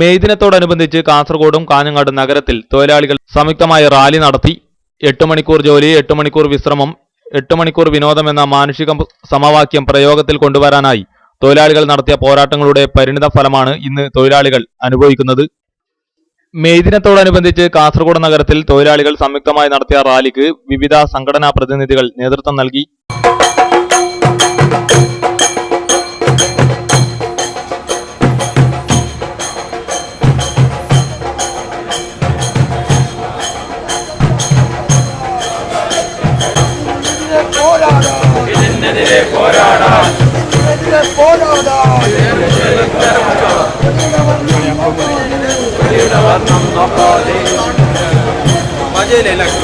May ദിനത്തോടനുബന്ധിച്ച് കാസർഗോഡും കാഞ്ഞങ്ങാടും നഗരത്തിൽ തൊഴിലാളികൾ സംയുക്തമായി റാലി നടത്തി. എട്ട് മണിക്കൂർ ജോലി എട്ട് മണിക്കൂർ വിശ്രമം എട്ട് മണിക്കൂർ വിനോദം എന്ന മാനുഷിക സമവാക്യം പ്രയോഗത്തിൽ കൊണ്ടുവരാനായി തൊഴിലാളികൾ നടത്തിയ പോരാട്ടങ്ങളുടെ പരിണിത ഫലമാണ് ഇന്ന് തൊഴിലാളികൾ അനുഭവിക്കുന്നത്. മെയ് ദിനത്തോടനുബന്ധിച്ച് കാസർഗോഡ് നഗരത്തിൽ തൊഴിലാളികൾ സംയുക്തമായി നടത്തിയ റാലിക്ക് വിവിധ സംഘടനാ പ്രതിനിധികൾ നേതൃത്വം നൽകി. la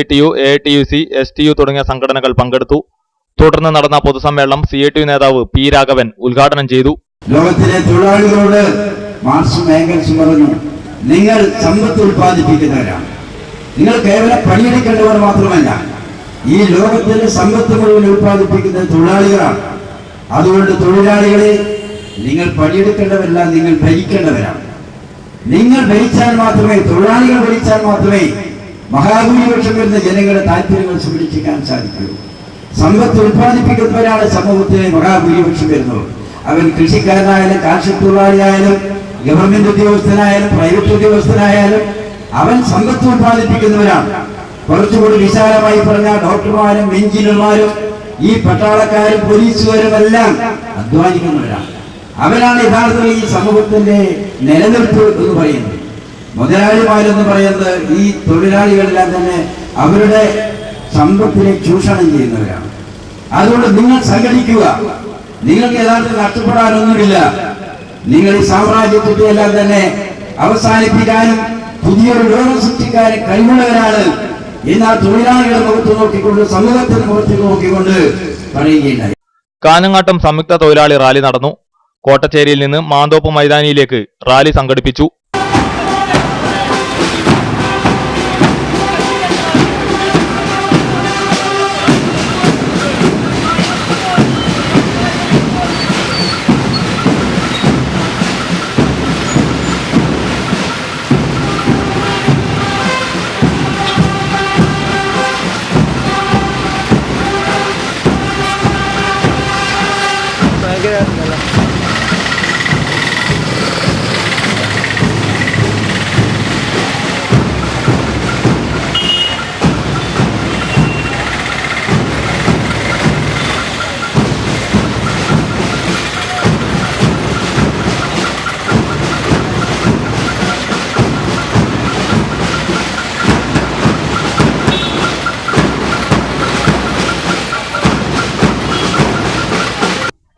I T U A T U C S T U തുടങ്ങിയ സംഘടനകൾ പങ്കെടുത്തു. തുടർന്ന് നടന്ന പൊതുസമ്മേളനം സി ഐ ടി യു നേതാവ് പി രാഘവൻ ഉദ്ഘാടനം ചെയ്തു. ലോകത്തിലെ തൊഴിലാളികളോട് പറഞ്ഞു നിങ്ങൾ സമ്പത്ത് ഉൽപ്പാദിപ്പിക്കുന്നവരാണ്. നിങ്ങൾ കേവലം പണിയെടുക്കേണ്ടവർ മാത്രമല്ല ഈ ലോകത്തിലെ സമ്പത്ത് മുഴുവൻ ഉൽപ്പാദിപ്പിക്കുന്ന തൊഴിലാളികളാണ്. അതുകൊണ്ട് തൊഴിലാളികളെ നിങ്ങൾ പണിയെടുക്കേണ്ടവരല്ല നിങ്ങൾ ഭരിക്കേണ്ടവരാണ്. നിങ്ങൾ ഭരിച്ചാൽ മാത്രമേ തൊഴിലാളികൾ ഭരിച്ചാൽ മാത്രമേ മഹാഭൂരിപക്ഷം വരുന്ന ജനങ്ങളുടെ താല്പര്യങ്ങൾ സംരക്ഷിക്കാൻ സാധിക്കൂ. സമ്പത്ത് ഉൽപ്പാദിപ്പിക്കുന്നവരാണ് സമൂഹത്തിലെ മഹാഭൂരിപക്ഷം വരുന്നവർ അവൻ കൃഷിക്കാരനായാലും കാർഷിക തൊഴിലാളിയായാലും ഗവൺമെന്റ് ഉദ്യോഗസ്ഥനായാലും പ്രൈവറ്റ് ഉദ്യോഗസ്ഥനായാലും അവൻ സമ്പത്ത് ഉൽപ്പാദിപ്പിക്കുന്നവരാണ് കുറച്ചുകൂടി വിശാലമായി പറഞ്ഞ ഡോക്ടർമാരും എഞ്ചിനീയർമാരും ഈ പട്ടാളക്കാരും പോലീസുകാരും എല്ലാം അധ്വാനിക്കുന്നവരാണ്. അവരാണ് യഥാർത്ഥത്തിൽ ഈ സമൂഹത്തിന്റെ നിലനിൽപ്പ് എന്ന് പറയുന്നത്. മുതലാളിമാരെന്ന് പറയുന്നത് ഈ തൊഴിലാളികളെല്ലാം തന്നെ അവരുടെ സമ്പത്തിനെ ചൂഷണം ചെയ്യുന്നവരാണ്. അതുകൊണ്ട് നിങ്ങൾ സംഘടിക്കുക. നിങ്ങൾക്ക് യഥാർത്ഥത്തിൽ നഷ്ടപ്പെടാനൊന്നുമില്ല. നിങ്ങൾ ഈ സാമ്രാജ്യത്തിന്റെ എല്ലാം തന്നെ അവസാനിപ്പിക്കാനും പുതിയൊരു ലോകം സൃഷ്ടിക്കാനും കഴിവുള്ളവരാണ് എന്നാൽ തൊഴിലാളികളെ മുഖത്ത് നോക്കിക്കൊണ്ട് സമൂഹത്തിന്റെ മുഖത്ത് നോക്കിക്കൊണ്ട് പറയുകയുണ്ടായി. കാനങ്ങാട്ടം സംയുക്ത തൊഴിലാളി റാലി നടന്നു. കോട്ടച്ചേരിയിൽ നിന്ന് മാന്തോപ്പ് മൈതാനിയിലേക്ക് റാലി സംഘടിപ്പിച്ചു.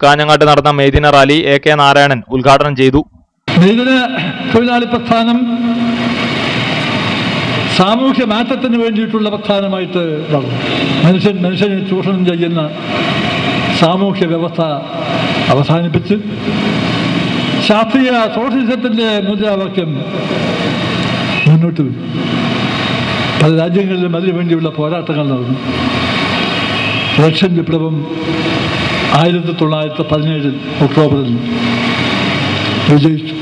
കാഞ്ഞങ്ങാട്ട് നടന്ന മെയ്ദിന റാലി എ കെ നാരായണൻ ഉദ്ഘാടനം ചെയ്തു. നൈതിന തൊഴിലാളി പ്രസ്ഥാനം സാമൂഹ്യ മാറ്റത്തിന് വേണ്ടിയിട്ടുള്ള പ്രസ്ഥാനമായിട്ട് മനുഷ്യൻ മനുഷ്യനെ ചൂഷണം ചെയ്യുന്ന സാമൂഹ്യ വ്യവസ്ഥ അവസാനിപ്പിച്ച് ശാസ്ത്രീയ സോഷ്യലിസത്തിന്റെ മുദ്രാവാക്യം മുന്നോട്ട് വരും പല രാജ്യങ്ങളിലും അതിനുവേണ്ടിയുള്ള പോരാട്ടങ്ങൾ നടന്നു. റഷ്യൻ വിപ്ലവം ആയിരത്തി തൊള്ളായിരത്തി പതിനേഴിൽ ഒക്ടോബറിൽ വിജയിച്ചു.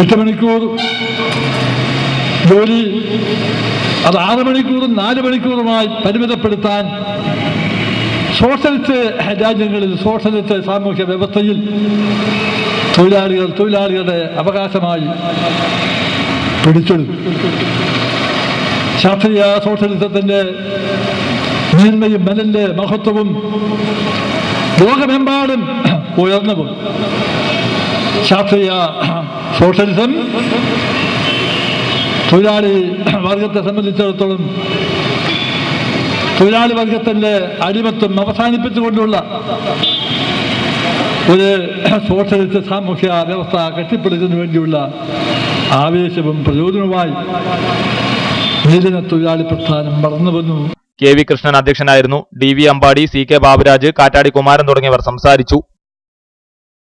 എട്ട് മണിക്കൂർ ജോലി അത് ആറ് മണിക്കൂറും നാല് മണിക്കൂറുമായി പരിമിതപ്പെടുത്താൻ സോഷ്യലിസ്റ്റ് രാജ്യങ്ങളിൽ സോഷ്യലിസ്റ്റ് സാമൂഹ്യ വ്യവസ്ഥയിൽ തൊഴിലാളികൾ തൊഴിലാളികളുടെ അവകാശമായി പിടിച്ചെടുത്തു. ശാസ്ത്രീയ സോഷ്യലിസത്തിന്റെ മേന്മയും മനന്റെ മഹത്വവും ലോകമെമ്പാടും ഉയർന്നു പോകും ശാസ്ത്രീയ സോഷ്യലിസം തൊഴിലാളി വർഗത്തെ സംബന്ധിച്ചിടത്തോളം തൊഴിലാളി വർഗത്തിന്റെ അടിമത്വം അവസാനിപ്പിച്ചുകൊണ്ടുള്ള ഒരു സോഷ്യലിസ്റ്റ് സാമൂഹ്യ വ്യവസ്ഥ കെട്ടിപ്പടുക്കുന്നതിന് വേണ്ടിയുള്ള ആവേശവും പ്രചോദനവുമായി നീലിന തൊഴിലാളി പ്രസ്ഥാനം വളർന്നു വന്നു കെ വി കൃഷ്ണൻ അധ്യക്ഷനായിരുന്നു. D V Ambadi C K Baburaj Kattadi Kumaran തുടങ്ങിയവർ സംസാരിച്ചു.